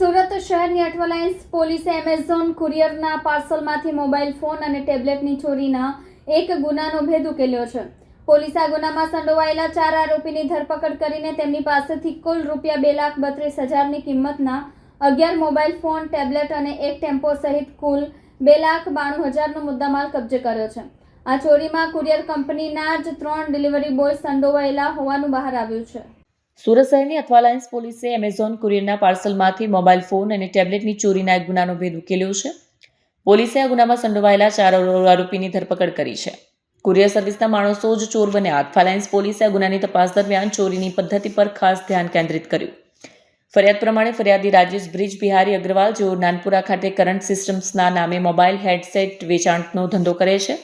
સુરત શહેરની અઠવાલાઇન્સ પોલીસે એમેઝોન કુરિયરના પાર્સલમાંથી મોબાઈલ, ફોન અને ટેબ્લેટની ચોરીના એક ગુનાનો ભેદ ઉકેલ્યો છે. પોલીસે આ ગુનામાં સંડોવાયેલા ચાર આરોપીની ધરપકડ કરીને તેમની પાસેથી કુલ રૂપિયા બે લાખ બત્રીસ હજારની કિંમતના અગિયાર મોબાઈલ, ફોન, ટેબ્લેટ અને એક ટેમ્પો સહિત કુલ બે લાખ બાણું હજારનો મુદ્દામાલ કબજે કર્યો છે. આ ચોરીમાં કુરિયર કંપનીના જ ત્રણ ડિલિવરી બોય સંડોવાયેલા હોવાનું બહાર આવ્યું છે. સુરત શહેરની અથવાલાઇન્સ પોલીસે એમેઝોન કુરિયરના પાર્સલમાંથી મોબાઈલ ફોન અને ટેબ્લેટની ચોરીના એક ગુનાનો ભેદ ઉકેલ્યો છે. પોલીસે આ ગુનામાં સંડોવાયેલા ચાર આરોપીની ધરપકડ કરી છે. કુરિયર સર્વિસના માણસો જ ચોર બન્યા અથવાલાઇન્સ પોલીસે આ ગુનાની તપાસ દરમિયાન ચોરીની પદ્ધતિ પર ખાસ ધ્યાન કેન્દ્રિત કર્યું. ફરિયાદ પ્રમાણે ફરિયાદી રાજેશ બ્રિજ બિહારી અગ્રવાલ, જેઓ નાનપુરા ખાતે કરંટ સિસ્ટમ્સના નામે મોબાઈલ, હેડસેટ વેચાણનો ધંધો કરે છે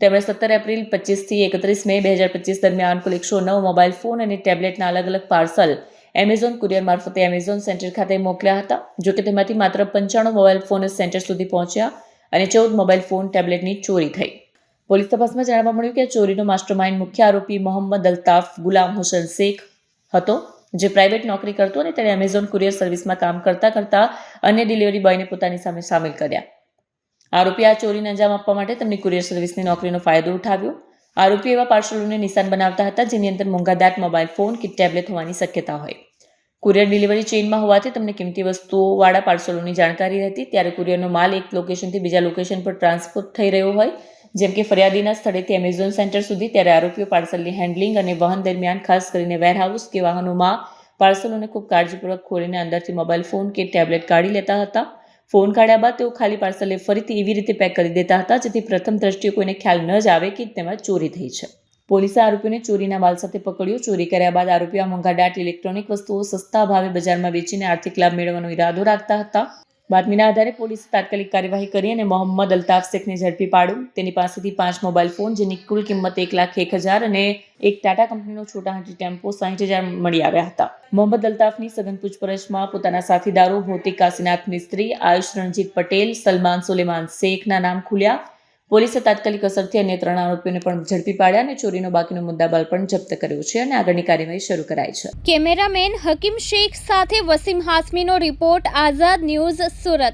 તેમણે સત્તર એપ્રિલ પચીસથી એકત્રીસ મે બે હજાર પચીસ દરમિયાન કુલ એકસો નવ મોબાઈલ ફોન અને ટેબ્લેટના અલગ અલગ પાર્સલ એમેઝોન કુરિયર મારફતે એમેઝોન સેન્ટર ખાતે મોકલ્યા હતા જોકે તેમાંથી માત્ર પંચાણું મોબાઈલ ફોન સેન્ટર સુધી પહોંચ્યા અને ચૌદ મોબાઈલ ફોન ટેબ્લેટની ચોરી થઈ. પોલીસ તપાસમાં જાણવા મળ્યું કે ચોરીનો માસ્ટરમાઇન્ડ મુખ્ય આરોપી મોહમ્મદ અલ્તાફ ગુલામ હુસેન શેખ હતો, જે પ્રાઇવેટ નોકરી કરતો અને તેણે એમેઝોન કુરિયર સર્વિસમાં કામ કરતા કરતા અન્ય ડિલિવરી બોયને પોતાની સામે સામેલ કર્યા. આરોપી આ ચોરીને અંજામ આપવા માટે તેમની કુરિયર સર્વિસની નોકરીનો ફાયદો ઉઠાવ્યો. આરોપી એવા પાર્સલોને નિશાન બનાવતા હતા જેની અંદર મોંઘાદાટ, મોબાઈલ ફોન કે ટેબ્લેટ હોવાની શક્યતા હોય. કુરિયર ડિલિવરી ચેઇનમાં હોવાથી તમને કિંમતી વસ્તુઓવાળા પાર્સલોની જાણકારી રહેતી. ત્યારે કુરિયરનો માલ એક લોકેશનથી બીજા લોકેશન પર ટ્રાન્સપોર્ટ થઈ રહ્યો હોય, જેમ કે ફરિયાદીના સ્થળેથી એમેઝોન સેન્ટર સુધી. ત્યારે આરોપીઓ પાર્સલની હેન્ડલિંગ અને વહન દરમિયાન, ખાસ કરીને વેરહાઉસ કે વાહનોમાં પાર્સલોને ખૂબ કાળજીપૂર્વક ખોલીને અંદરથી મોબાઈલ ફોન કે ટેબ્લેટ કાઢી લેતા હતા. ફોન કાઢ્યા બાદ તેઓ ખાલી પાર્સલને ફરીથી એવી રીતે પેક કરી દેતા હતા, જેથી પ્રથમ દ્રષ્ટિએ કોઈને ખ્યાલ ન જ આવે કે તેમાં ચોરી થઈ છે. પોલીસે આરોપીઓને ચોરીના માલ સાથે પકડ્યો. ચોરી કર્યા બાદ આરોપીઓ મોંઘા ડાટ ઇલેક્ટ્રોનિક વસ્તુઓ સસ્તા ભાવે બજારમાં વેચીને આર્થિક લાભ મેળવવાનો ઈરાદો રાખતા હતા. બાતમીના આધારે પોલીસે તાત્કાલિક કાર્યવાહી કરી અને મોહમ્મદ અલ્તાફ શેખને ઝડપી પાડ્યું. તેની પાસેથી પાંચ મોબાઈલ ફોન, જેની કુલ કિંમત એક લાખ એક હજાર અને એક ટાટા કંપનીનો છોટા હાથી ટેમ્પો સાહીઠ હજાર મળી આવ્યા હતા. મોહમ્મદ અલ્તાફની સઘન પૂછપરછમાં પોતાના સાથીદારો ભૌતિક કાશીનાથ મિસ્ત્રી આયુષ રણજીત પટેલ, સલમાન સુલેમાન શેખના નામ ખુલ્યા પોલીસે તાત્કાલિક અસરથી અન્ય ત્રણ આરોપીઓને પણ ઝડપી પાડ્યા અને ચોરીનો બાકીનો મુદ્દાબાલ પણ જપ્ત કર્યો છે અને આગળની કાર્યવાહી શરૂ કરાઈ છે. કેમેરામેન હકીમ શેખ સાથે વસીમ હાસમીનો રિપોર્ટ આઝાદ ન્યૂઝ સુરત.